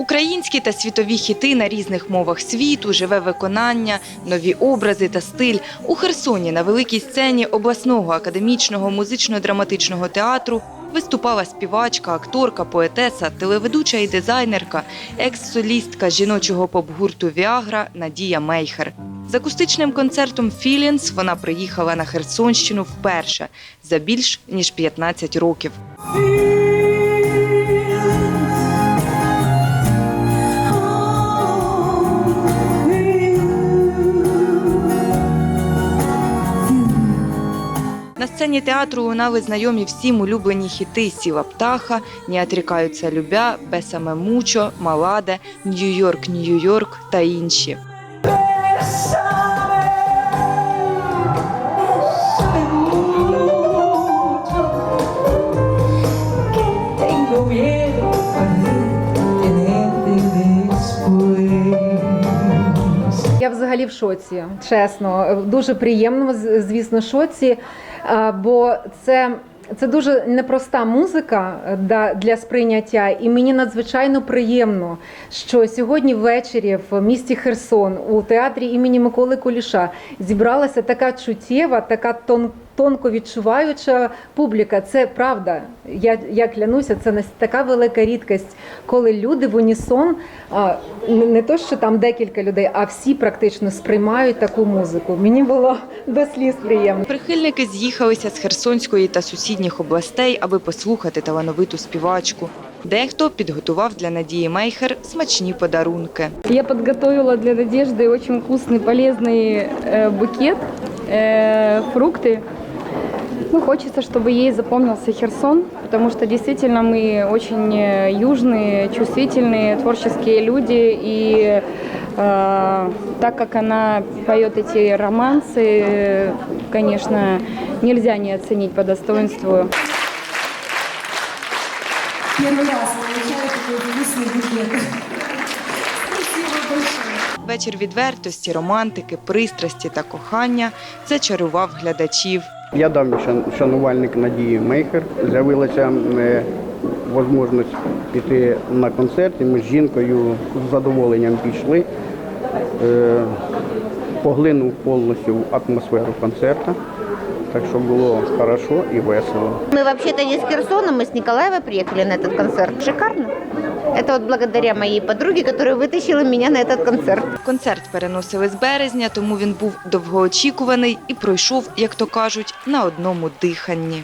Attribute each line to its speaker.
Speaker 1: Українські та світові хіти на різних мовах світу, живе виконання, нові образи та стиль. У Херсоні на великій сцені обласного академічного музично-драматичного театру виступала співачка, акторка, поетеса, телеведуча і дизайнерка, екс-солістка жіночого поп-гурту Віагра Надія Мейхер. З акустичним концертом «Feelings» вона приїхала на Херсонщину вперше за більш ніж 15 років. На сцені театру лунали знайомі всім улюблені хіти Сіла птаха, «Не отрікаються любя, Бесаме мучо, Маладе, Нью-Йорк, Нью-Йорк та інші.
Speaker 2: В шоці, чесно. Дуже приємно, звісно, шоці, бо це. Це дуже непроста музика е, для сприйняття, і мені надзвичайно приємно, що сьогодні ввечері в місті Херсон у театрі імені Миколи Куліша зібралася така чуттєва, така тон, тонко відчуваюча публіка. Це правда. Я, я клянуся, це не така велика рідкість, коли люди в унісон, а, не, не то, що там декілька людей, а всі практично сприймають таку музику. Мені було до сліз приємно.
Speaker 1: Прихильники з'їхалися з Херсонської та сусідніх областей, аби послухати талановиту співачку. Дехто підготував для Надії Мейхер смачні подарунки.
Speaker 3: Я подготовила для Надежды очень вкусный, полезный э, букет, э, фрукты. Ну, хочется, чтобы ей запомнился Херсон, потому что действительно мы очень э, южные, чувствительные, творческие люди. И э, так как она поет эти романсы, конечно, нельзя не оценить по достоинству.
Speaker 4: Первый раз получаю такой вкусный. Спасибо большое.
Speaker 1: Вечір відвертості, романтики, пристрасті та кохання зачарував глядачів.
Speaker 5: Я давній шан- шанувальник Надії Мейхер. З'явилася е, можливість піти на концерт, і ми з жінкою з задоволенням пішли. Е, Поглинув повністю в атмосферу концерту. Так що було хорошо і весело.
Speaker 6: Мы вообще-то не с Херсона, мы с Николаева приехали на этот концерт. Шикарно. Это вот благодаря моей подруге, которая вытащила меня на этот концерт.
Speaker 1: Концерт переносили з березня, тому він був довгоочікуваний і пройшов, як то кажуть, на одному диханні.